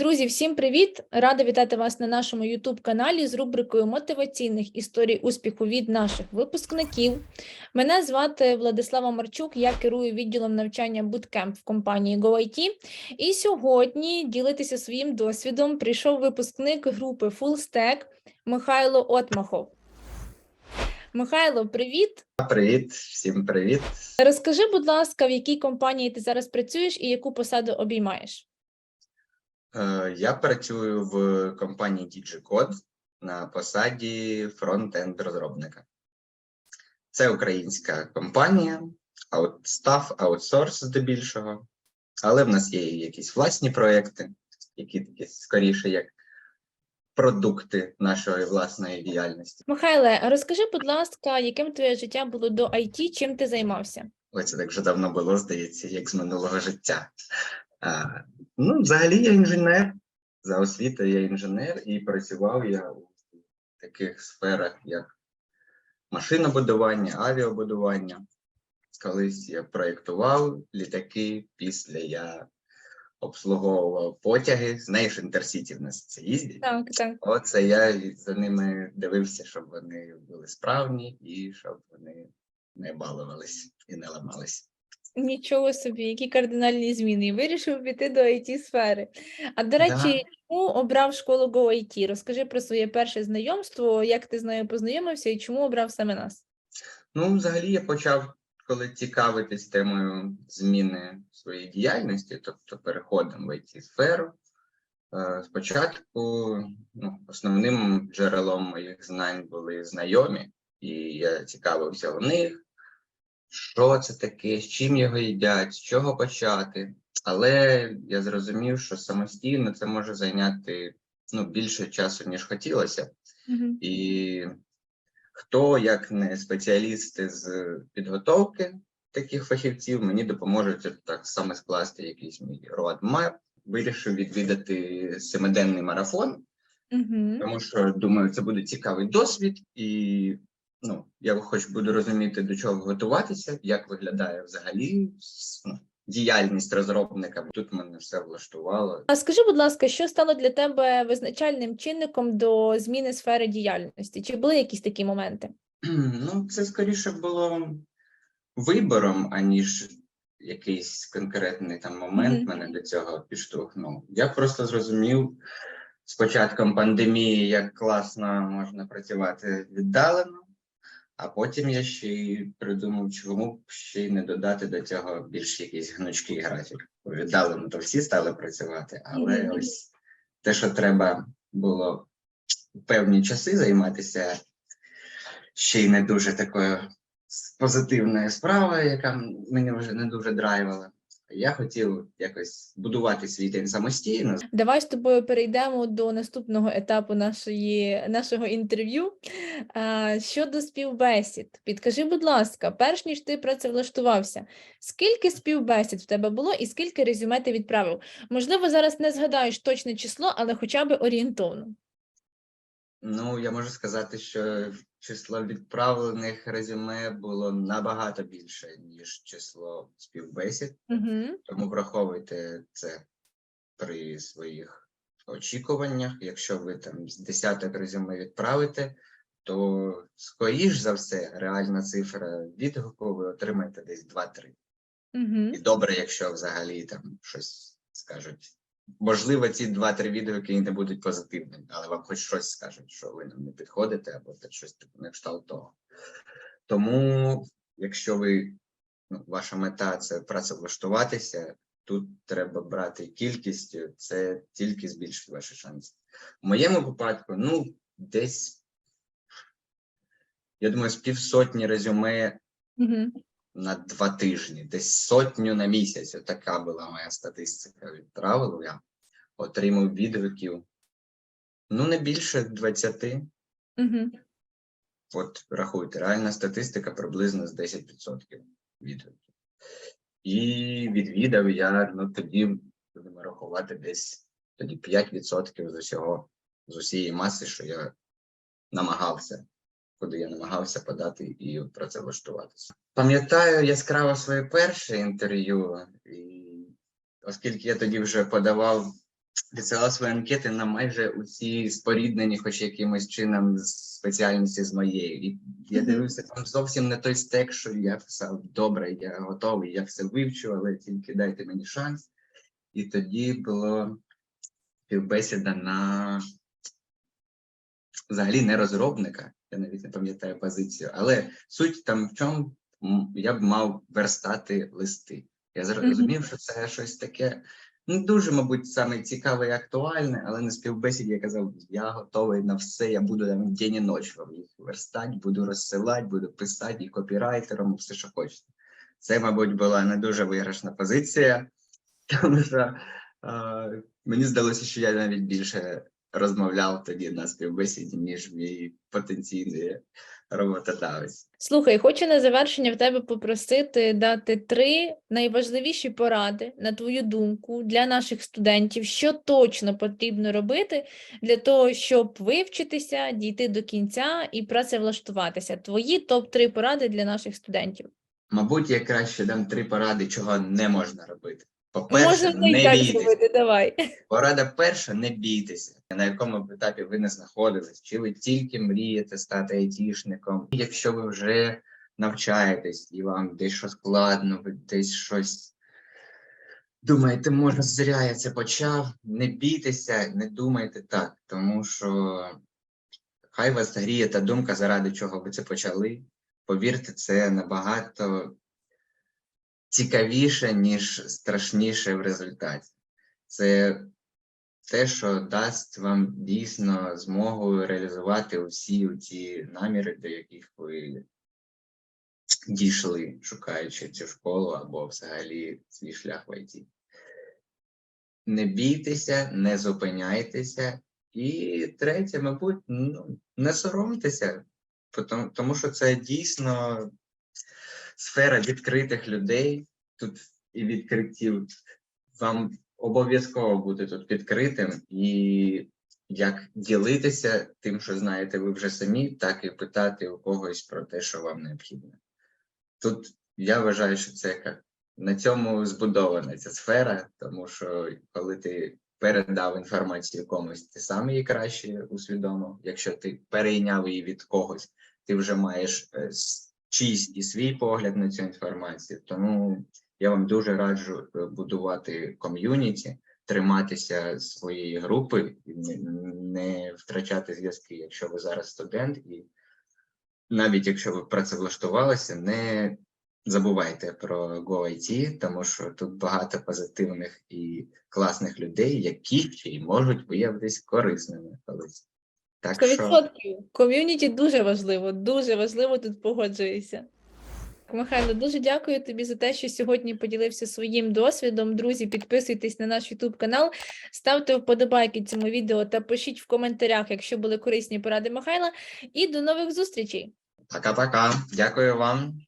Друзі, всім привіт! Рада вітати вас на нашому youtube каналі з рубрикою мотиваційних історій успіху від наших випускників. Мене звати Владислава Марчук, я керую відділом навчання Bootcamp в компанії GoIT. І сьогодні ділитися своїм досвідом прийшов випускник групи FullStack Михайло Отмахов. Михайло, привіт! Привіт, всім привіт. Розкажи, будь ласка, в якій компанії ти зараз працюєш і яку посаду обіймаєш? Е, Я працюю в компанії DigiCode на посаді фронт-енд розробника. Це українська компанія, аут- став аутсорс здебільшого, але в нас є якісь власні проекти, які такі скоріше як продукти нашої власної діяльності. Михайле, розкажи, будь ласка, яким твоє життя було до IT, чим ти займався? Ой, це так вже давно було, здається, як з минулого життя. А, ну, взагалі, я інженер. За освітою я інженер, і працював я у таких сферах, як машинобудування, авіабудування. Колись я проєктував літаки, після я обслуговував потяги. Знаєш, інтерсіті в нас це їздять. Так, так. Оце я за ними дивився, щоб вони були справні і щоб вони не балувались і не ламались. Нічого собі, які кардинальні зміни. І Вирішив піти до it сфери. А до речі, чому обрав школу GoIT? Розкажи про своє перше знайомство, як ти з нею познайомився і чому обрав саме нас? Ну, взагалі, я почав, коли цікавитись темою зміни своєї діяльності, тобто переходом в it сферу. Е, Спочатку ну, основним джерелом моїх знань були знайомі, і я цікавився у них, що це таке, з чим його їдять, з чого почати. Але я зрозумів, що самостійно це може зайняти ну, більше часу, ніж хотілося. Мгм. І хто, як не спеціалісти з підготовки таких фахівців, мені допоможуть так саме скласти якийсь мій roadmap. Вирішив відвідати семиденний марафон, Мгм. тому що думаю, це буде цікавий досвід, і ну, я хоч буду розуміти, до чого готуватися, як виглядає взагалі ну, діяльність розробника. Тут мене все влаштувало. А скажи, будь ласка, що стало для тебе визначальним чинником до зміни сфери діяльності? Чи були якісь такі моменти? Ну, це скоріше було вибором, аніж якийсь конкретний там момент Мгм. мене до цього підштовхнув. Я просто зрозумів з початком пандемії, як класно можна працювати віддалено, а потім я ще й придумав, чому б ще й не додати до цього більш якийсь гнучкий графік. Віддалено то всі стали працювати, але Мгм. ось те, що треба було в певні часи займатися ще й не дуже такою позитивною справою, яка мені вже не дуже драйвала. Я хотів якось будувати свій день самостійно. Давай з тобою перейдемо до наступного етапу нашої, нашого інтерв'ю. Щодо співбесід, підкажи, будь ласка, перш ніж ти працевлаштувався, скільки співбесід в тебе було і скільки резюме ти відправив? Можливо, зараз не згадаєш точне число, але хоча б орієнтовно. Ну, я можу сказати, що число відправлених резюме було набагато більше, ніж число співбесід. Угу. Тому враховуйте це при своїх очікуваннях. Якщо ви там з десяток резюме відправите, то скоріш за все реальна цифра відгуку ви отримаєте десь 2-3. Угу. І добре, якщо взагалі там щось скажуть. Можливо, ці два-три відгуки і не будуть позитивними, але вам хоч щось скажуть, що ви нам не підходите, або те щось типу на кшталт того. Тому, якщо ви ну, ваша мета це працевлаштуватися, тут треба брати кількістю, це тільки збільшить ваші шанси. В моєму випадку, ну, десь я думаю, з півсотні резюме Угу. На два тижні, десь сотню на місяць. Така була моя статистика. Відправив я, отримав відгуків. Ну, не більше 20. Угу. От рахуйте, реальна статистика приблизно з 10% відгуків. І відвідав я, ну тоді будемо рахувати десь тоді 5% з усього, з усієї маси, що я намагався, куди я намагався подати і працевлаштуватися. Пам'ятаю яскраво своє перше інтерв'ю, і оскільки я тоді вже подавав відсилав свої анкети на майже усі споріднені, хоч якимось чином спеціальності з моєю. І я дивився, там зовсім не той стек, що я писав добре, я готовий, я все вивчу, але тільки дайте мені шанс. І тоді було співбесіда на взагалі не розробника, я навіть не пам'ятаю позицію, але суть там в чому я б мав верстати листи. Я зрозумів, що це щось таке. Ну, дуже, мабуть, саме цікаве і актуальне, але на співбесіді я казав, я готовий на все, я буду там день і ніч вам їх верстати, буду розсилати, буду писати і копірайтером, все, що хочете. Це, мабуть, була не дуже виграшна позиція, тому що е, мені здалося, що я навіть більше розмовляв тоді на співбесіді, ніж мій потенційний роботодавець. Слухай, хочу на завершення в тебе попросити дати три найважливіші поради, на твою думку, для наших студентів, що точно потрібно робити для того, щоб вивчитися, дійти до кінця і працевлаштуватися. Твої топ-3 поради для наших студентів. Мабуть, я краще дам три поради, чого не можна робити. Можна По-перше, було і не так зробити, давай. Порада перша не бійтеся, на якому б етапі ви не знаходились, чи ви тільки мрієте стати айтішником. Якщо ви вже навчаєтесь і вам десь щось складно, ви десь щось думаєте, може, зря я це почав. Не бійтеся, не думайте так, тому що хай вас гріє та думка, заради чого ви це почали. Повірте, це набагато цікавіше, ніж страшніше в результаті. Це те, що дасть вам дійсно змогу реалізувати усі ці наміри, до яких ви дійшли, шукаючи цю школу або взагалі свій шлях в ІТ. Не бійтеся, не зупиняйтеся. І третє, мабуть, ну, не соромтеся, тому що це дійсно сфера відкритих людей тут і відкриттів. Вам обов'язково бути тут відкритим і як ділитися тим, що знаєте ви вже самі, так і питати у когось про те, що вам необхідно. Тут я вважаю, що це як на цьому збудована ця сфера, тому що коли ти передав інформацію комусь, ти сам її краще усвідомив. Якщо ти перейняв її від когось, ти вже маєш е, чийсь і свій погляд на цю інформацію. Тому я вам дуже раджу е, будувати ком'юніті, триматися своєї групи, не, втрачати зв'язки, якщо ви зараз студент, і навіть якщо ви працевлаштувалися, не забувайте про GoIT, тому що тут багато позитивних і класних людей, які ще й можуть виявитись корисними колись. Так 100%. Ком'юніті дуже важливо, дуже важливо тут погоджуюся. Михайло, дуже дякую тобі за те, що сьогодні поділився своїм досвідом. Друзі, підписуйтесь на наш YouTube канал, ставте вподобайки цьому відео та пишіть в коментарях, якщо були корисні поради Михайла. І до нових зустрічей! пока-пока. Дякую вам.